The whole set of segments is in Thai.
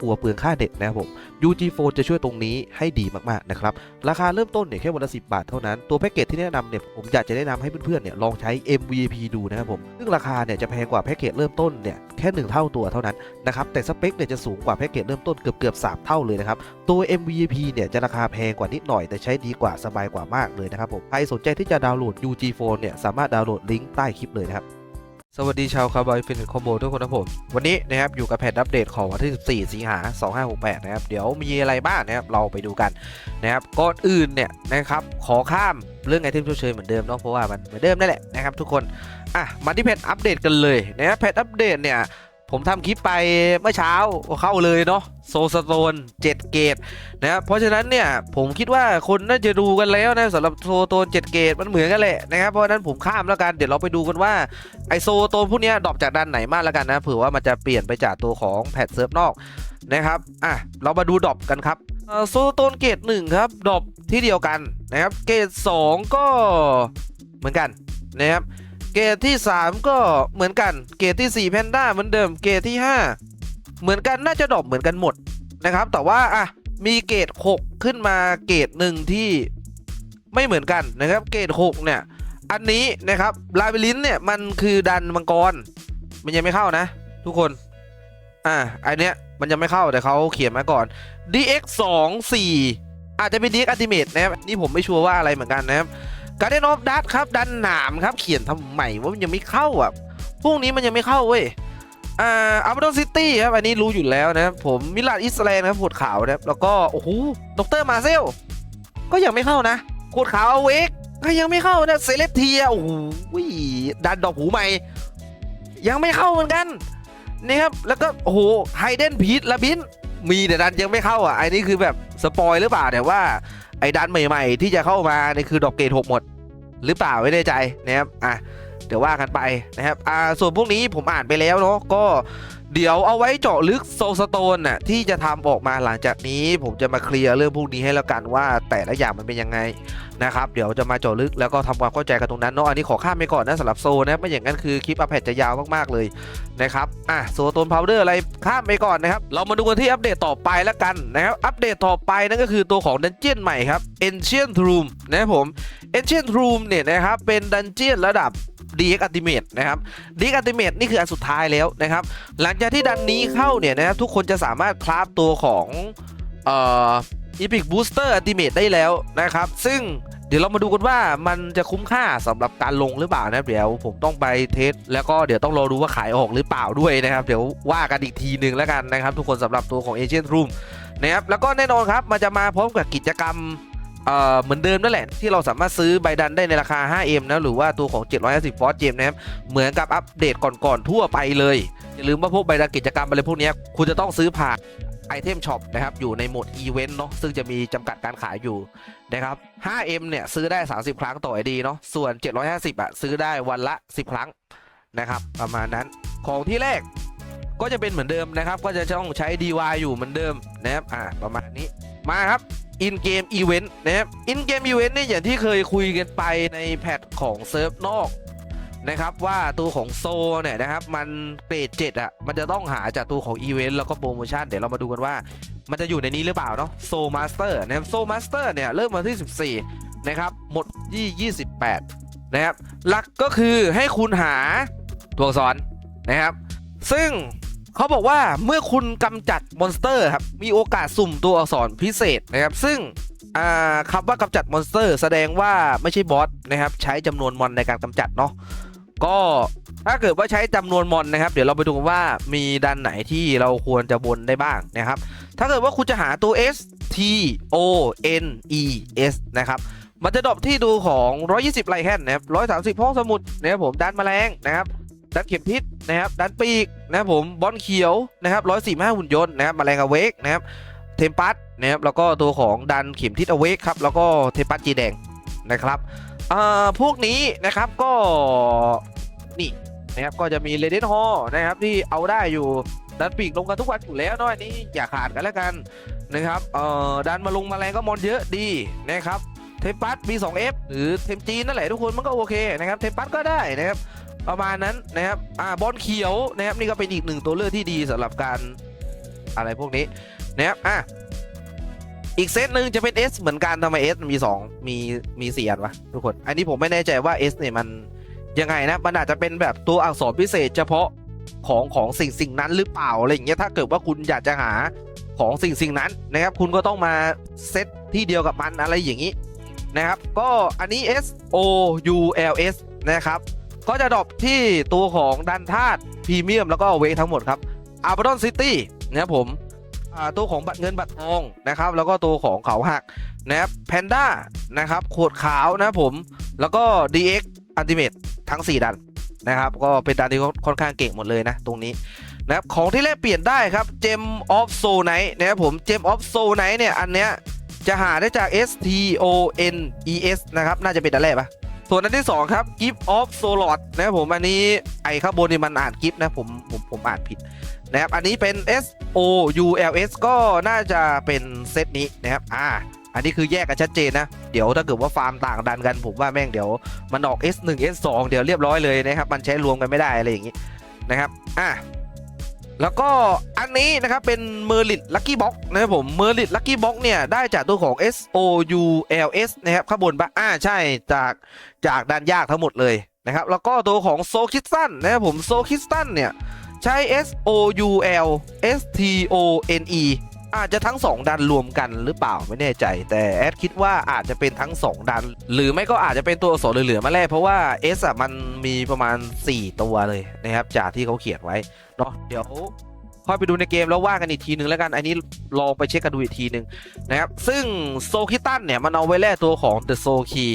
กลัวเปลืองค่าเน็ตนะครับผม UG Phone จะช่วยตรงนี้ให้ดีมากๆนะครับ ราคาเริ่มต้นเนี่ยแค่วันละ10 บาทเท่านั้น ตัวแพ็กเกจที่แนะนำเนี่ยผมอยากจะแนะนำให้เพื่อนๆเนี่ยลองใช้ MVP ดูนะครับผม ซึ่งราคาเนี่ยจะแพงกว่าแพ็กเกจเริ่มต้นเนี่ยแค่ 1 เท่าตัวเท่านั้นนะครับ แต่สเปคเนี่ยจะสูงกว่าแพ็กเกจเริ่มต้นเกือบเกือบๆ3เท่าเลยนะครับ ตัว MVP เนี่ยจะราคาแพงกว่านิดหน่อยแต่ใช้ดีกว่าสบายกว่ามากเลยนะครับผม ใครสนใจที่จะดาวน์โหลด UG Phone เนี่ย สามารถดาวน์โหลดลิงก์ใต้คลิปเลยนะครับ สวัสดีชาวคาร์บอยฟินคอมโบทุกคนนะผม วันนี้นะครับอยู่กับแพทอัปเดตของวันที่ 14 สิงหา 2568 นะครับ เดี๋ยวมีอะไรบ้างนะครับ เราไปดูกันนะครับก่อนอื่นเนี่ยนะครับ ขอข้ามเรื่องไอเทมชดเชยเหมือนเดิมเนาะเพราะว่ามันเหมือนเดิมนั่นแหละนะครับทุกคน อะ มาที่แพทอัปเดตกันเลยนะครับแพทอัปเดตเนี่ย ผมทำคลิปไปเมื่อเช้าเข้าเลยเนาะโซสโตน7เกตนะครับเพราะฉะนั้นเนี่ยผมคิดว่าคนน่าจะดูกันแล้วนะสำหรับโซโตน7เกตมันเหมือนกันแหละนะครับเพราะฉะนั้นผมข้ามแล้วกันเดี๋ยวเราไปดูกันว่าไอโซโตนพวกนี้ดรอปจากด้านไหนมากแล้วกันนะเผื่อว่ามันจะเปลี่ยนไปจากตัวของแพทเซิร์ฟนอกนะครับอะเรามาดูดรอปกันครับโซโตนเกตหนึ่งครับดรอปที่เดียวกันนะครับเกตสองก็เหมือนกันนะครับ เกรดที่ 3 ก็เหมือนกัน เกรดที่4แพนด้าเหมือนเดิม เกรดที่ 5 เหมือนกันน่าจะดรอปเหมือนกันหมดนะครับ แต่ว่าอะมีเกรด6 ขึ้นมาเกรดหนึ่งที่ไม่เหมือนกันนะครับ เกรด6เนี่ย อันนี้นะครับลาบิลินเนี่ยมันคือดันมังกร มันยังไม่เข้านะ ทุกคน อะอันเนี้ยมันยังไม่เข้าแต่เขาเขียนมาก่อน DX 2 4อาจจะเป็น DX Ultimate นะครับนี่ผมไม่ชัวร์ว่าอะไรเหมือนกันนะครับ การ์เดนออฟดัตครับ ดันหนามครับ เขียนทำไมว่ามันยังไม่เข้าอะพวกนี้มันยังไม่เข้าเว้ยอ่าอัลเบอร์ซิตี้ครับ อันนี้รู้อยู่แล้วนะครับผมมิลานอิสแลนด์ครับขวดขาวนะครับ แล้วก็โอ้โหดรมาเซล ก็ยังไม่เข้านะขวดขาวเอาเวกก็ยังไม่เข้านะเซเลบเทียโอ้โหดันดอกหูใหม่ ยังไม่เข้าเหมือนกันนี่ครับแล้วก็โอ้โหไฮเดนพีทลาบินมีแต่ดันยังไม่เข้าอะอันนี้คือแบบสปอยหรือเปล่าแต่ว่า ไอ้ดันใหม่ ๆ ที่จะเข้ามาเนี่ยคือดอกเกตหกหมด หรือเปล่าไม่แน่ใจนะครับอะ เดี๋ยวว่ากันไปนะครับอ่าส่วนพวกนี้ผมอ่านไปแล้วเนาะก็เดี๋ยวเอาไว้เจาะลึกโซสโตนน่ะที่จะทำออกมาหลังจากนี้ ผมจะมาเคลียร์เรื่องพวกนี้ให้แล้วกันว่าแต่ละอย่างมันเป็นยังไงนะครับเดี๋ยวจะมาเจาะลึกแล้วก็ทำความเข้าใจกันตรงนั้นเนาะอันนี้ขอข้ามไปก่อนนะสำหรับโซนะไม่อย่างนั้นคือคลิปอัปเดตจะยาวมากๆเลยนะครับอะโซโตนพาวเดอร์อะไรข้ามไปก่อนนะครับเรามาดูกันที่อัปเดตต่อไปแล้วกันนะครับอัปเดตต่อไปนั่นก็คือตัวของดันเจียนใหม่ครับ Ancient Room นะครับผม Ancient Room เนี่ยนะครับเป็นดันเจียนระดับ DX Ultimate นะครับ DX Ultimate นี่คืออันสุดท้ายแล้วนะครับ หลังจากที่ดันนี้เข้าเนี่ยนะครับทุกคนจะสามารถคราฟตัวของเอ่อ Epic Booster Ultimate ได้แล้วนะครับ ซึ่งเดี๋ยวเรามาดูกันว่ามันจะคุ้มค่าสำหรับการลงหรือเปล่านะเดี๋ยวผมต้องไปเทสแล้วก็เดี๋ยวต้องรอดูว่าขายออกหรือเปล่าด้วยนะครับ เดี๋ยวว่ากันอีกทีหนึ่งแล้วกันนะครับ ทุกคนสำหรับตัวของ Ancient Room นะครับแล้วก็แน่นอนครับมันจะมาพร้อมกับกิจกรรม เหมือนเดิมนั่นแหละ ที่เราสามารถซื้อใบดันได้ในราคา 5M นะ หรือว่าตัวของ 750 ฟอสเจมนะครับ เหมือนกับอัปเดตก่อนๆ ทั่วไปเลย อย่าลืมว่าพวกใบดันกิจกรรมอะไรพวกนี้คุณจะต้องซื้อผ่านไอเทมช็อปนะครับ อยู่ในโหมดอีเวนต์เนาะซึ่งจะมีจำกัดการขายอยู่นะครับ 5M เนี่ย ซื้อได้ 30 ครั้งต่อไอดีเนาะส่วน 750 อะ ซื้อได้วันละ 10 ครั้งนะครับ ประมาณนั้นของที่แรกก็จะเป็นเหมือนเดิมนะครับ ก็จะต้องใช้ DY อยู่เหมือนเดิมนะครับอ่าประมาณนี้มาครับ อินเกมอีเวนต์นะครับอินเกมอีเวนต์นี่อย่างที่เคยคุยกันไปในแพทของเซิร์ฟนอกนะครับว่าตัวของโซเนี่ยนะครับมันเกรดเจ็ดอะมันจะต้องหาจากตัวของอีเวนต์แล้วก็โปรโมชั่นเดี๋ยวเรามาดูกันว่า มันจะอยู่ในนี้หรือเปล่าเนาะโซมาสเตอร์นะครับโซมาสเตอร์เนี่ยเริ่มวันที่ 14 นะครับ หมดที่28 นะครับหลักก็คือให้คุณหาตัวอักษรนะครับ ซึ่ง เขาบอกว่าเมื่อคุณกำจัดมอนสเตอร์ครับ มีโอกาสสุ่มตัวอักษรพิเศษนะครับ ซึ่งคำว่ากำจัดมอนสเตอร์ แสดงว่าไม่ใช่บอสนะครับ ใช้จำนวนมอนในการกำจัดเนาะก็ถ้าเกิดว่าใช้จำนวนมอนนะครับ เดี๋ยวเราไปดูกันว่ามีดันไหนที่เราควรจะบนได้บ้างนะครับ ถ้าเกิดว่าคุณจะหาตัว S T O N E S นะครับมันจะดรอปที่ดูของ 120 ไลแคนนะครับ 130 ห้องสมุดนะครับผมดันแมลงนะครับ ดันเข็มทิศนะครับดันปีกนะครับผมบอลเขียวนะครับ145หุ่นยนต์นะครับแมลงอเวกนะครับเทมปัสนะครับแล้วก็ตัวของดันเข็มทิศอเวกครับแล้วก็เทมปัสจีแดงนะครับอ่าพวกนี้นะครับก็นี่นะครับก็จะมีเลเดนฮอนะครับที่เอาได้อยู่ดันปีกลงกันทุกวันอยู่แล้วเนาะอันนี้อย่าขาดกันแล้วกันนะครับเอ่อดันมาลงแมลงก็มอนเยอะดีนะครับเทมปัส B2F หรือเทมจีนนั่นแหละทุกคนมันก็โอเคนะครับเทมปัสก็ได้นะครับ ประมาณนั้นนะครับอ่าบอลเขียวนะครับนี่ก็เป็นอีกหนึ่งตัวเลือกที่ดีสำหรับการอะไรพวกนี้นะครับอะอีกเซตหนึ่งจะเป็น S เหมือนกันทำไม S มี 2 มีมีสี่อันวะทุกคน อันนี้ผมไม่แน่ใจว่า S เนี่ยมันยังไงนะมันอาจจะเป็นแบบตัวอักษรพิเศษ เฉพาะของของสิ่งสิ่งนั้นหรือเปล่าอะไรอย่างเงี้ยถ้าเกิดว่าคุณอยากจะหาของสิ่งสิ่งนั้นนะครับ คุณก็ต้องมาเซตที่เดียวกับมันอะไรอย่างนี้นะครับ ก็อันนี้ S O U L S นะครับ ก็จะดรอปที่ตัวของดันธาตุพรีเมียมแล้วก็เวกทั้งหมดครับอาร์บ d อนซิตี้นะครับผมตัวของบัตรเงินบัตรทองนะครับแล้วก็ตัวของเขาหักนะครับแพนด้านะครับขวดขาวนะผมแล้วก็ DX Ultimate ทั้ง 4 ดันนะครับก็เป็นดันที่ค่อนข้างเก่งหมดเลยนะตรงนี้นะครับของที่แลกเปลี่ยนได้ครับ Gem of Soul Knight นะครับผม Gem of Soul Knight เนี่ยอันเนี้ยจะหาได้จาก S T O N E S นะครับน่าจะเป็นอันแรกปะ ส่วนอันที่ 2 ครับ Gift of Solot นะครับผมอันนี้ไอ้ข้างบนนี่มันอ่าน Gift นะผมผมผมอ่านผิดนะครับอันนี้เป็น S O U L S ก็น่าจะเป็นเซตนี้นะครับอ่าอันนี้คือแยกกันชัดเจนนะ เดี๋ยวถ้าเกิดว่าฟาร์มต่างดันกันผมว่าแม่งเดี๋ยวมันออก S 1 S 2 เดี๋ยวเรียบร้อยเลยนะครับ มันใช้รวมกันไม่ได้อะไรอย่างนี้นะครับอะ แล้วก็อันนี้นะครับเป็นเมอร์ลิตลัคกี้บ็อกนะครับผมเมอร์ลิตลัคกี้บ็อกเนี่ยได้จากตัวของ S O U L S นะครับข้างบนปะอ่าใช่จากจากด้านยากทั้งหมดเลยนะครับแล้วก็ตัวของโซคิสตันนะครับผมโซคิสตันเนี่ยใช้ S O U L S T O N E อาจจะทั้ง 2ดันรวมกันหรือเปล่าไม่แน่ใจ แต่แอดคิดว่าอาจจะเป็นทั้ง 2 ดัน หรือไม่ก็อาจจะเป็นตัวอักษรเหลือๆมาแรกเพราะว่า S อะมันมีประมาณ 4 ตัวเลยนะครับจากที่เขาเขียนไว้เนาะเดี๋ยวค่อยไปดูในเกมแล้วว่ากันอีกทีหนึ่งแล้วกัน อันนี้ลองไปเช็คกันดูอีกทีหนึ่งนะครับ ซึ่งโซคิตันเนี่ย มันเอาไว้แลกตัวของ The Soul Key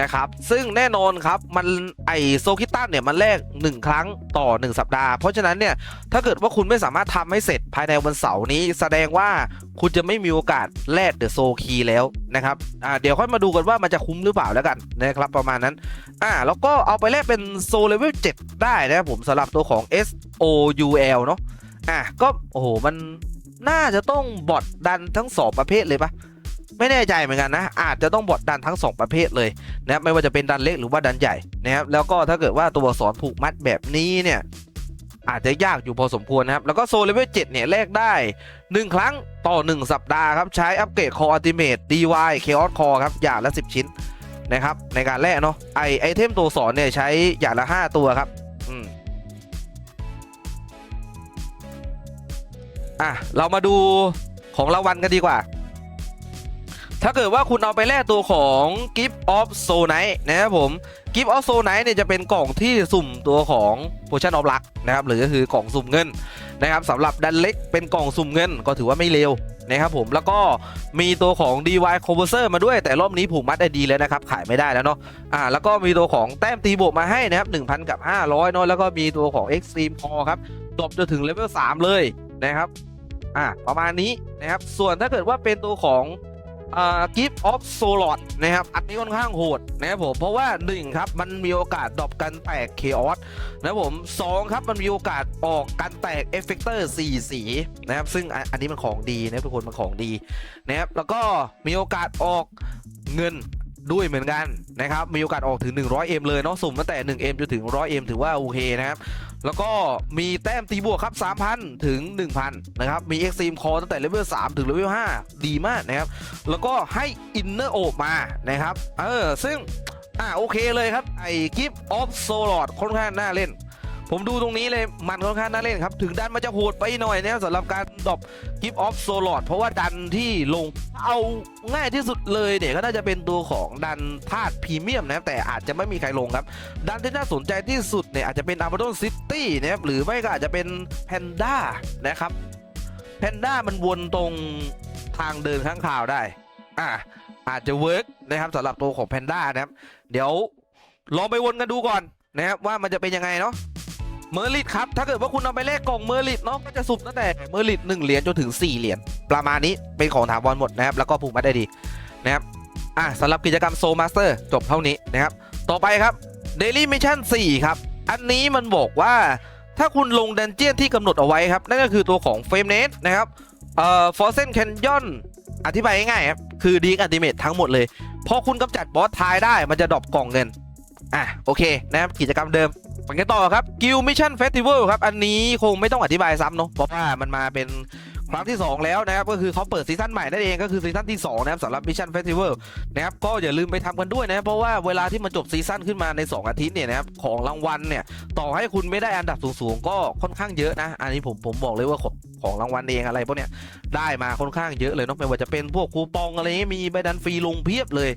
นะครับ ซึ่งแน่นอนครับ มันไอโซคิตันเนี่ย มันแลก1 ครั้งต่อ 1 สัปดาห์ เพราะฉะนั้นเนี่ย ถ้าเกิดว่าคุณไม่สามารถทำให้เสร็จภายในวันเสาร์นี้ แสดงว่าคุณจะไม่มีโอกาสแลก The Soul Key แล้วนะครับอ่าเดี๋ยวค่อยมาดูกันว่ามันจะคุ้มหรือเปล่าแล้วกันนะครับ ประมาณนั้นอ่าแล้วก็เอาไปแลกเป็นโซเลเวล7ได้นะครับผมสำหรับตัวของ S O U L เนาะอะก็โอ้โหมันน่าจะต้องบอทดันทั้งสองประเภทเลยปะ ไม่แน่ใจเหมือนกันนะ อาจจะต้องบอทดันทั้งสองประเภทเลยนะครับไม่ว่าจะเป็นดันเล็กหรือว่าดันใหญ่นะครับแล้วก็ถ้าเกิดว่าตัวอักษรผูกมัดแบบนี้เนี่ยอาจจะยากอยู่พอสมควรนะครับ แล้วก็โซลเลเวล7เนี่ยแลกได้ 1 ครั้งต่อ 1 สัปดาห์ครับ ใช้อัปเกรดคออัลติเมท DY Chaos Core ครับ อย่างละ 10 ชิ้นนะครับ ในการแลกเนาะไอไอเทมตัวสอนเนี่ยใช้อย่างละ 5 ตัวครับ อืมอะ เรามาดูของรางวัลกันดีกว่า ถ้าเกิดว่าคุณเอาไปแลกตัวของ Gift of Soul Knight นะครับผม Gift of Soul Knight เนี่ยจะเป็นกล่องที่สุ่มตัวของ Potion of Luck นะครับหรือก็คือกล่องสุ่มเงินนะครับสำหรับดันเล็กเป็นกล่องสุ่มเงินก็ถือว่าไม่เลวนะครับผมแล้วก็มีตัวของ DY c o v e r s e r มาด้วยแต่รอบนี้ผูกมัดได้ดีแล้วนะครับขายไม่ได้แล้วเนาะอ่าแล้วก็มีตัวของแต้มตีบวกมาให้นะครับ1,000 กับ 500เนาะแล้วก็มีตัวของ Extreme Core ครับจบจนถึงเลเวล3เลยนะครับอะประมาณนี้นะครับส่วนถ้าเกิดว่าเป็นตัวของ อ่า Gift of Solot นะครับ อันนี้ค่อนข้างโหดนะครับผม เพราะว่า 1 ครับ มันมีโอกาสดรอปกันแตก Chaos นะครับผม 2 ครับ มันมีโอกาสออกกันแตก Effector 4สีนะครับ ซึ่งอันอันนี้มันของดีนะทุกคน มันของดีนะครับ แล้วก็มีโอกาสออกเงินด้วยเหมือนกันนะครับ มีโอกาสออกถึง 100M เลยเนาะสุ่มตั้งแต่ 1M จนถึง 100M ถือว่าโอเคนะครับ แล้วก็มีแต้มตีบวกครับ 3,000 ถึง 1,000 นะครับ มี Extreme Core ตั้งแต่เลเวล3ถึงเลเวล5ดีมากนะครับ แล้วก็ให้ Inner o มานะครับ เออ ซึ่ง อ่าโอเคเลยครับ ไอ้กิฟต์ออฟโซลอดค่อนข้างน่าเล่น ผมดูตรงนี้เลยมันค่อนข้างน่าเล่นครับ ถึงดันมันจะโหดไปหน่อยนะครับสำหรับการดรอปกิฟต์ออฟโซลอดเพราะว่าดันที่ลงเอาง่ายที่สุดเลยเนี่ยก็น่าจะเป็นตัวของดันธาตุพรีเมียมนะครับแต่อาจจะไม่มีใครลงครับ ดันที่น่าสนใจที่สุดเนี่ยอาจจะเป็นอาร์ d ด n ซิตี้นะครับหรือไม่ก็อาจจะเป็นแพนด้านะครับแพนด้ามันวนตรงทางเดินข้างข่าวได้อะอาจจะเวิร์กนะครับสำหรับตัวของแพนด้านะครับ เดี๋ยวลองไปวนกันดูก่อนนะครับว่ามันจะเป็นยังไงเนาะ เมอร์ลิตครับ ถ้าเกิดว่าคุณเอาไปเลขกล่องเมอร์ลิตเนาะก็จะสุ่มตั้งแต่เมอร์ลิตหนึ่งเหรียญจนถึง4เหรียญประมาณนี้เป็นของถาวรหมดนะครับแล้วก็ผูกมัดได้ดีนะครับอะสำหรับกิจกรรมโซมาสเตอร์จบเท่านี้นะครับต่อไปครับ Daily Mission 4ครับอันนี้มันบอกว่าถ้าคุณลงดันเจียนที่กำหนดเอาไว้ครับ นั่นก็คือตัวของ f r a m e n e t นะครับเอ่อ Frozen Canyon อธิบายง่ายๆครับ คือดีกอันติเมตทั้งหมดเลย พอคุณกำจัดบอสทายได้มันจะดรอปกล่องเงิน อะ โอเคนะครับ กิจกรรมเดิม ไปกันต่อครับ Guild Mission Festival ครับ อันนี้คงไม่ต้องอธิบายซ้ำเนาะเพราะว่ามันมาเป็นครั้งที่ 2 แล้วนะครับ ก็คือเขาเปิดซีซั่นใหม่นั่นเองก็คือซีซั่นที่ 2 นะครับสำหรับ Mission Festival นะครับ ก็อย่าลืมไปทำกันด้วยนะครับ เพราะว่าเวลาที่มันจบซีซั่นขึ้นมาใน 2 อาทิตย์เนี่ยนะครับ ของรางวัลเนี่ย ต่อให้คุณไม่ได้อันดับสูงๆ ก็ค่อนข้างเยอะนะ อันนี้ผมผมบอกเลยว่าของของรางวัลเองอะไรพวกเนี้ยได้มาค่อนข้างเยอะเลยเนาะไม่ว่าจะเป็นพวกคูปองอะไรมีใบดันฟรีลงเพียบเลย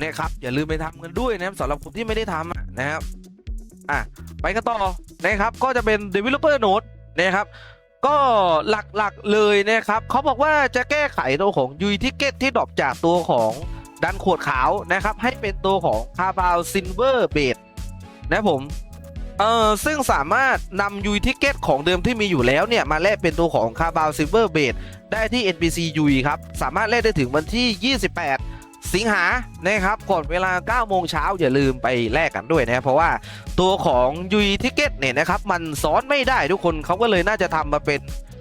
นะครับอย่าลืมไปทำกันด้วยนะครับสำหรับคนที่ไม่ได้ทำนะครับ อะไปกันต่อนะครับก็จะเป็น developer note นะครับก็หลักๆเลยนะครับเขาบอกว่าจะแก้ไขตัวของยูทิเกตที่ดรอปจากตัวของดันขวดขาวนะครับ ให้เป็นตัวของคาบาวซินเวอร์เบดนะผมเออซึ่งสามารถนำยูทิเกตของเดิมที่มีอยู่แล้วเนี่ย มาแลกเป็นตัวของคาบาวซินเวอร์เบดได้ที่ NPC ยูครับ สามารถแลกได้ถึงวันที่ 28 สิงหานะครับก่อนเวลา9โมงเช้าอย่าลืมไปแลกกันด้วยนะครับเพราะว่าตัวของยูทิเกตเนี่ยนะครับมันซ้อนไม่ได้ทุกคนเขาก็เลยน่าจะทำมาเป็น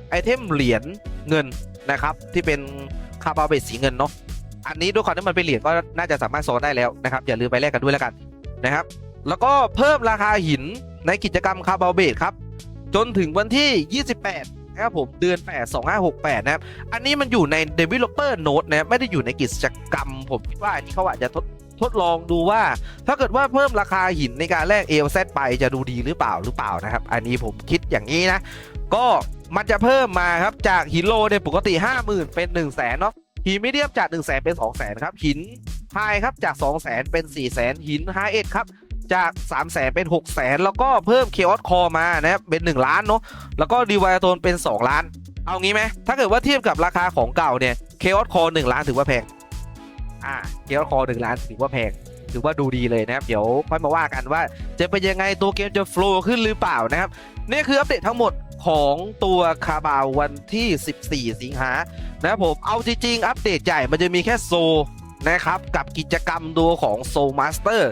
ไอเทมเหรียญเงินนะครับที่เป็นคาบาเบสสีเงินเนาะอันนี้ด้วยความที่มันเป็นเหรียญก็น่าจะสามารถซ้อนได้แล้วนะครับอย่าลืมไปแลกกันด้วยแล้วกันนะครับ แล้วก็เพิ่มราคาหินในกิจกรรมคาบาเบสครับจนถึงวันที่ 28 นะครับผมเดือน 8 2568 นะครับ อันนี้มันอยู่ใน Developer Note นะครับไม่ได้อยู่ในกิจกรรม ผมคิดว่าอันนี้เขาอาจจะทดทดลองดูว่า ถ้าเกิดว่าเพิ่มราคาหินในการแลก ALZ ไปจะดูดีหรือเปล่าหรือเปล่านะครับ อันนี้ผมคิดอย่างนี้นะ ก็มันจะเพิ่มมาครับจากหินโลในยปกติ 50,000 เป็น 1 0 0 0 0แสนเนาะหินมีเดียมจาก 1 0 0 0 0 0 เป็น 2 0 0 0 0 0 ครับหินไฮครับจาก 2 0 0 0 0 0 เป็น 4 0 0 0 0หินไฮเอ็ดครับ จาก 3 0 0 0 0 0เป็น 6 0 0 0 0แล้วก็เพิ่มเคออสคอมานะครับเป็น 1 ล้านเนาะแล้วก็ดีวายโตนเป็น 2 ล้าน เอางี้ไหมถ้าเกิดว่าเทียบกับราคาของเก่าเนี่ยเคออสคอ1ล้านถือว่าแพงอ่าเคออสคอ1ล้านถือว่าแพงถือว่าดูดีเลยนะครับ เดี๋ยวค่อยมาว่ากันว่าจะเป็นยังไงตัวเกมจะโฟล์ขึ้นหรือเปล่านะครับ นี่คืออัปเดตทั้งหมดของตัวคาบาววันที่ 14 สิงหานะครับผมเอาจริงๆ อัปเดตใหญ่มันจะมีแค่โซนะครับ กับกิจกรรมตัวของโซมาสเตอร์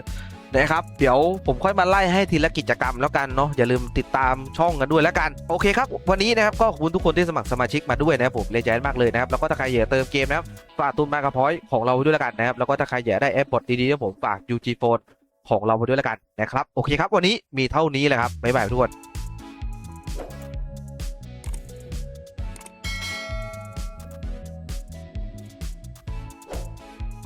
นะครับ เดี๋ยวผมค่อยมาไล่ให้ทีละกิจกรรมแล้วกันเนาะอย่าลืมติดตามช่องกันด้วยแล้วกันโอเคครับวันนี้นะครับก็ขอบคุณทุกคนที่สมัครสมาชิกมาด้วยนะครับผมเลยใจมากเลยนะครับแล้วก็ถ้าใครอยากเติมเกมนะครับฝากตุนมากระพอยของเราไว้ด้วยแล้วกันนะครับแล้วก็ถ้าใครอยากได้แอปบอทดีๆนะผมฝาก UG Phone ของเราไปด้วยแล้วกันนะครับโอเคครับวันนี้มีเท่านี้แหละครับบ๊ายบายทุกคน